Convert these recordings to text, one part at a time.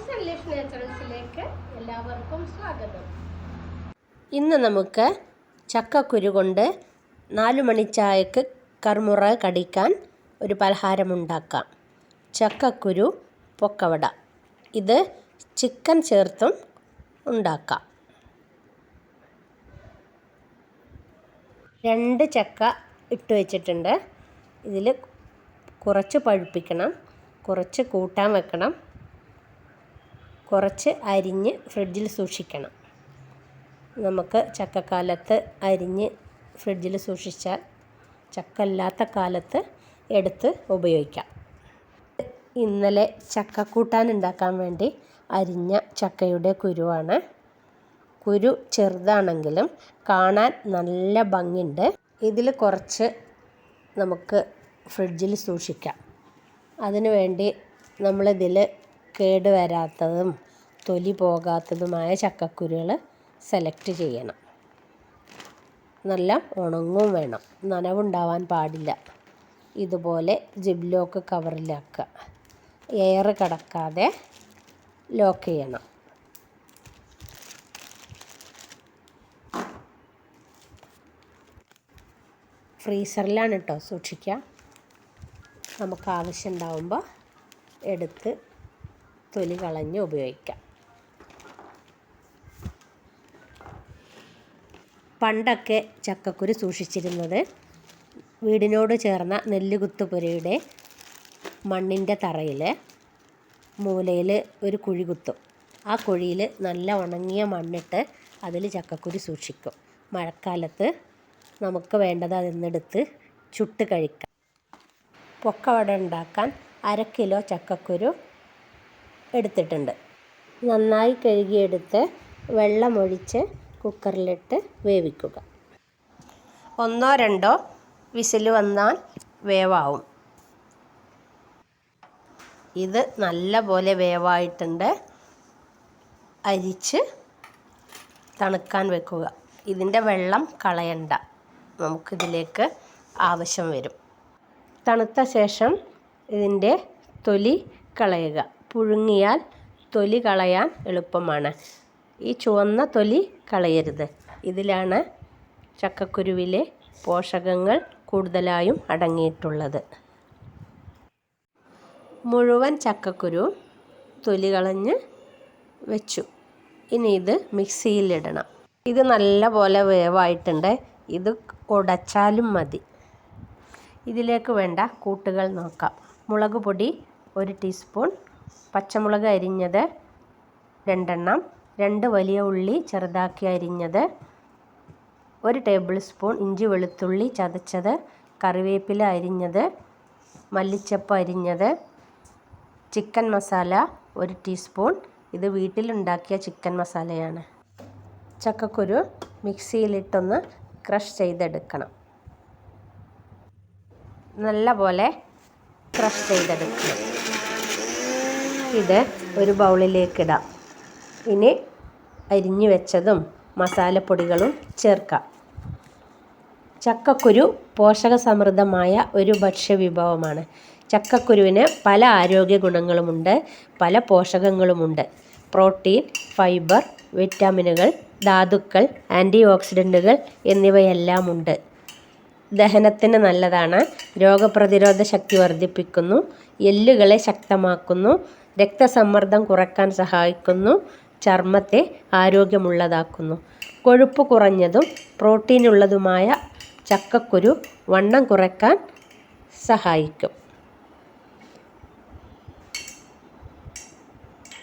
House and life നാച്ചുറൽസിലേക്ക് എല്ലാവർക്കും സ്വാഗതം. ഇന്ന് നമുക്ക് ചക്കക്കുരു കൊണ്ട് നാലു മണി ചായക്ക് കർമുറ കടിക്കാൻ ഒരു പലഹാരമുണ്ടാക്കാം ചക്കക്കുരു പൊക്കവട. ഇത് ചിക്കൻ ചേർത്തും ഉണ്ടാക്കാം. രണ്ട് ചക്ക ഇട്ട് വെച്ചിട്ടുണ്ട്. ഇതിൽ കുറച്ച് പഴുപ്പിക്കണം കുറച്ച് കൂട്ടാൻ വെക്കണം. കുറച്ച് അരിഞ്ഞ് ഫ്രിഡ്ജിൽ സൂക്ഷിക്കണം. നമുക്ക് ചക്കക്കാലത്ത് അരിഞ്ഞ് ഫ്രിഡ്ജിൽ സൂക്ഷിച്ചാൽ ചക്കല്ലാത്ത കാലത്ത് എടുത്ത് ഉപയോഗിക്കാം. ഇന്നലെ ചക്കക്കൂട്ടാൻ ഉണ്ടാക്കാൻ വേണ്ടി അരിഞ്ഞ ചക്കയുടെ കുരുവാണ്. കുരു ചെറുതാണെങ്കിലും കാണാൻ നല്ല ഭംഗിയുണ്ട്. ഇതിൽ കുറച്ച് നമുക്ക് ഫ്രിഡ്ജിൽ സൂക്ഷിക്കാം. അതിനു വേണ്ടി നമ്മളിതിൽ കേട് വരാത്തതും തൊലി പോകാത്തതുമായ ചക്കക്കുരുകൾ സെലക്ട് ചെയ്യണം. നല്ല ഉണങ്ങും വേണം. നനവുണ്ടാവാൻ പാടില്ല. ഇതുപോലെ ജിബ് കവറിലാക്കുക എയർ കടക്കാതെ ലോക്ക് ചെയ്യണം. ഫ്രീസറിലാണ് കേട്ടോ സൂക്ഷിക്കുക. നമുക്ക് ആവശ്യം ഉണ്ടാവുമ്പോൾ എടുത്ത് തൊലി കളഞ്ഞ് ഉപയോഗിക്കാം. പണ്ടൊക്കെ ചക്കക്കുരു സൂക്ഷിച്ചിരുന്നത് വീടിനോട് ചേർന്ന നെല്ലുകുത്തുപുരയുടെ മണ്ണിന്റെ തറയിൽ മൂലയിൽ ഒരു കുഴി കുത്തും. ആ കുഴിയിൽ നല്ല ഉണങ്ങിയ മണ്ണിട്ട് അതിൽ ചക്കക്കുരു സൂക്ഷിക്കും. മഴക്കാലത്ത് നമുക്ക് വേണ്ടത് അതിന്നെടുത്ത് ചുട്ട് കഴിക്കാം. പൊക്കവട ഉണ്ടാക്കാൻ അര കിലോ ചക്കക്കുരു എടുത്തിട്ടുണ്ട്. നന്നായി കഴുകിയെടുത്ത് വെള്ളമൊഴിച്ച് കുക്കറിലിട്ട് വേവിക്കുക. ഒന്നോ രണ്ടോ വിസിൽ വന്നാൽ വേവാവും. ഇത് നല്ല പോലെ വേവായിട്ടുണ്ട്. അരിച്ച് തണുക്കാൻ വെക്കുക. ഇതിന്റെ വെള്ളം കളയണ്ട. നമുക്കിതിലേക്ക് ആവശ്യം വരും. തണുത്ത ശേഷം ഇതിന്റെ തൊലി കളയുക. പുഴുങ്ങിയാൽ തൊലി കളയാൻ എളുപ്പമാണ്. ഈ ചുവന്ന തൊലി കളയരുത്. ഇതിലാണ് ചക്കക്കുരുവിലെ പോഷകങ്ങൾ കൂടുതലായും അടങ്ങിയിട്ടുള്ളത്. മുഴുവൻ ചക്കക്കുരു തൊലി കളഞ്ഞ് വെച്ചു. ഇനി ഇത് മിക്സിയിലിടണം. ഇത് നല്ല പോലെ വേവായിട്ടുണ്ട്. ഇത് ഉടച്ചാലും മതി. ഇതിലേക്ക് വേണ്ട കൂട്ടുകൾ നോക്കാം. മുളക് പൊടി ഒരു ടീസ്പൂൺ പച്ചമുളക് അരിഞ്ഞത് രണ്ടെണ്ണം രണ്ട് വലിയ ഉള്ളി ചെറുതാക്കി അരിഞ്ഞത് ഒരു ടേബിൾ സ്പൂൺ ഇഞ്ചി വെളുത്തുള്ളി ചതച്ചത് കറിവേപ്പില അരിഞ്ഞത് മല്ലിച്ചപ്പ് അരിഞ്ഞത് ചിക്കൻ മസാല ഒരു ടീസ്പൂൺ. ഇത് വീട്ടിലുണ്ടാക്കിയ ചിക്കൻ മസാലയാണ്. ചക്കക്കുരു മിക്സിയിലിട്ടൊന്ന് ക്രഷ് ചെയ്തെടുക്കണം. നല്ല പോലെ ക്രഷ് ചെയ്തെടുക്കണം. ഇത് ഒരു ബൗളിലേക്ക് ഇടാം. ഇനി അരിഞ്ഞു വെച്ചതും മസാലപ്പൊടികളും ചേർക്കാം. ചക്കക്കുരു പോഷക സമൃദ്ധമായ ഒരു ഭക്ഷ്യവിഭവമാണ്. ചക്കക്കുരുവിന് പല ആരോഗ്യ ഗുണങ്ങളുമുണ്ട് പല പോഷകങ്ങളുമുണ്ട്. പ്രോട്ടീൻ ഫൈബർ വിറ്റാമിനുകൾ ധാതുക്കൾ ആന്റി ഓക്സിഡന്റുകൾ എന്നിവയെല്ലാം ഉണ്ട് ദഹനത്തിന് നല്ലതാണ് രോഗപ്രതിരോധ ശക്തി വർദ്ധിപ്പിക്കുന്നു എല്ലുകളെ ശക്തമാക്കുന്നു രക്തസമ്മർദ്ദം കുറയ്ക്കാൻ സഹായിക്കുന്നു. ചർമ്മത്തെ ആരോഗ്യമുള്ളതാക്കുന്നു. കൊഴുപ്പ് കുറഞ്ഞതും പ്രോട്ടീനുള്ളതുമായ ചക്കക്കുരു വണ്ണം കുറയ്ക്കാൻ സഹായിക്കും.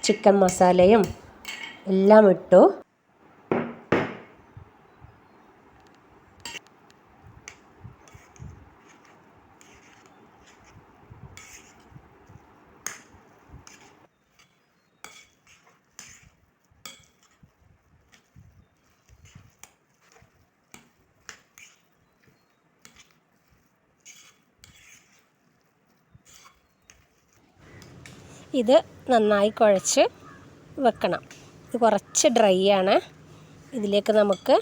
ചിക്കൻ മസാലയും എല്ലാം ഇട്ടു. ഇത് നന്നായി കുഴച്ച് വെക്കണം. ഇത് കുറച്ച് ഡ്രൈ ആണ്. ഇതിലേക്ക് നമുക്ക്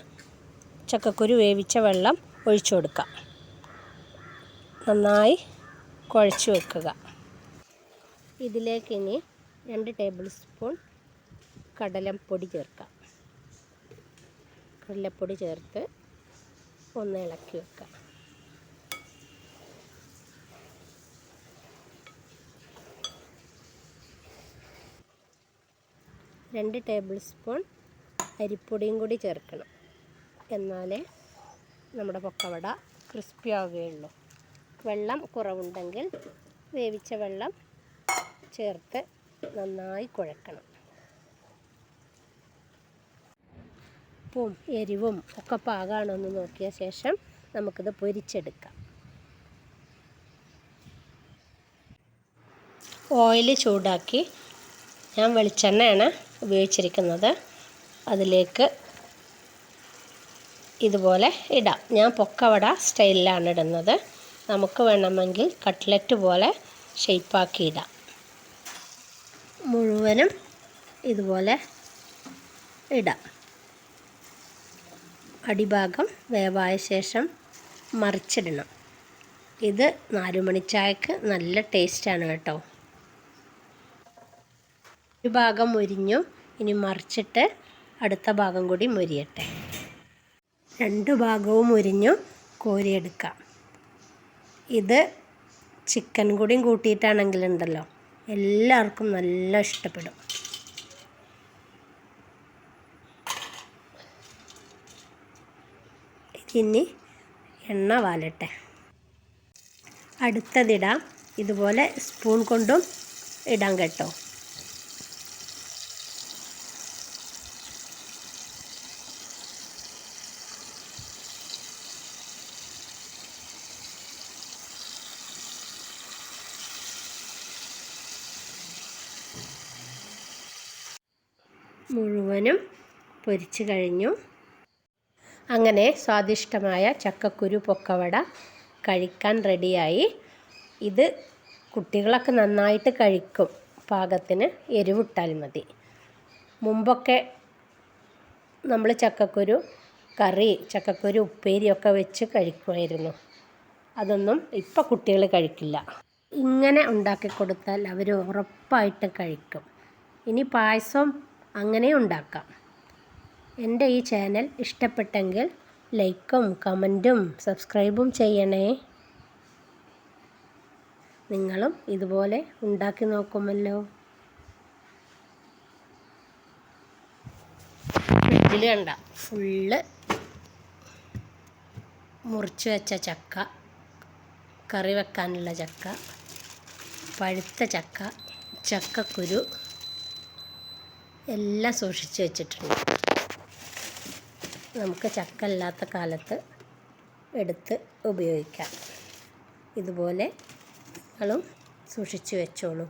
ചക്കക്കുരു വേവിച്ച വെള്ളം ഒഴിച്ചു കൊടുക്കാം. നന്നായി കുഴച്ച് വെക്കുക. ഇതിലേക്ക് ഇനി രണ്ട് ടേബിൾ സ്പൂൺ കടലപ്പൊടി ചേർക്കാം. കടലപ്പൊടി ചേർത്ത് ഒന്ന് ഇളക്കി വെക്കാം. രണ്ട് ടേബിൾ സ്പൂൺ അരിപ്പൊടിയും കൂടി ചേർക്കണം. എന്നാലേ നമ്മുടെ പൊക്കവട ക്രിസ്പി ആവുകയുള്ളൂ. വെള്ളം കുറവുണ്ടെങ്കിൽ വേവിച്ച വെള്ളം ചേർത്ത് നന്നായി കുഴക്കണം. ഉപ്പും എരിവും ഒക്കെ പാകാണെന്ന് നോക്കിയ ശേഷം നമുക്കിത് പൊരിച്ചെടുക്കാം. ഓയിൽ ചൂടാക്കി ഞാൻ വെളിച്ചെണ്ണയാണ് ഉപയോഗിച്ചിരിക്കുന്നത്. അതിലേക്ക് ഇതുപോലെ ഇടാം. ഞാൻ പൊക്കവട സ്റ്റൈലിലാണ് ഇടുന്നത്. നമുക്ക് വേണമെങ്കിൽ കട്ട്ലറ്റ് പോലെ ഷെയ്പ്പാക്കി ഇടാം. മുഴുവനും ഇതുപോലെ ഇടാം. അടിഭാഗം വേവായ ശേഷം മറിച്ചിടണം. ഇത് നാലുമണിച്ചായക്ക് നല്ല ടേസ്റ്റാണ് കേട്ടോ. ഒരു ഭാഗം മുരിഞ്ഞു. ഇനി മറിച്ചിട്ട് അടുത്ത ഭാഗം കൂടി മുരിയട്ടെ. രണ്ട് ഭാഗവും മുരിഞ്ഞു. കോരിയെടുക്കാം ഇത് ചിക്കൻ കൂടിയും കൂട്ടിയിട്ടാണെങ്കിലുണ്ടല്ലോ എല്ലാവർക്കും നല്ല ഇഷ്ടപ്പെടും. ഇനി എണ്ണ വാലട്ടെ. അടുത്തതിടാം. ഇതുപോലെ സ്പൂൺ കൊണ്ടും ഇടാം കേട്ടോ. മുഴുവനും പൊരിച്ചു കഴിഞ്ഞു. അങ്ങനെ സ്വാദിഷ്ടമായ ചക്കക്കുരു പൊക്കവട കഴിക്കാൻ റെഡിയായി. ഇത് കുട്ടികളൊക്കെ നന്നായിട്ട് കഴിക്കും. പാകത്തിന് എരിവിട്ടാൽ മതി. മുമ്പൊക്കെ നമ്മൾ ചക്കക്കുരു കറി ചക്കക്കുരു ഉപ്പേരിയൊക്കെ വെച്ച് കഴിക്കുമായിരുന്നു. അതൊന്നും ഇപ്പം കുട്ടികൾ കഴിക്കില്ല. ഇങ്ങനെ ഉണ്ടാക്കി കൊടുത്താൽ അവർ ഉറപ്പായിട്ട് കഴിക്കും. ഇനി പായസം അങ്ങനെ ഉണ്ടാക്കാം. എന്റെ ഈ ചാനൽ ഇഷ്ടപ്പെട്ടെങ്കിൽ ലൈക്കും കമന്റും സബ്സ്ക്രൈബും ചെയ്യണേ. നിങ്ങളും ഇതുപോലെ ഉണ്ടാക്കി നോക്കുമല്ലോ. ഫ്രിഡ്ജിൽ കണ്ട. ഫുള്ള് മുറിച്ച് വെച്ച ചക്ക കറി വെക്കാനുള്ള ചക്ക പഴുത്ത ചക്ക ചക്കക്കുരു എല്ലാം സൂക്ഷിച്ച് വെച്ചിട്ടുണ്ട്. നമുക്ക് ചക്ക അല്ലാത്ത കാലത്ത് എടുത്ത് ഉപയോഗിക്കാം. ഇതുപോലെ നിങ്ങളും സൂക്ഷിച്ച് വെച്ചോളൂ.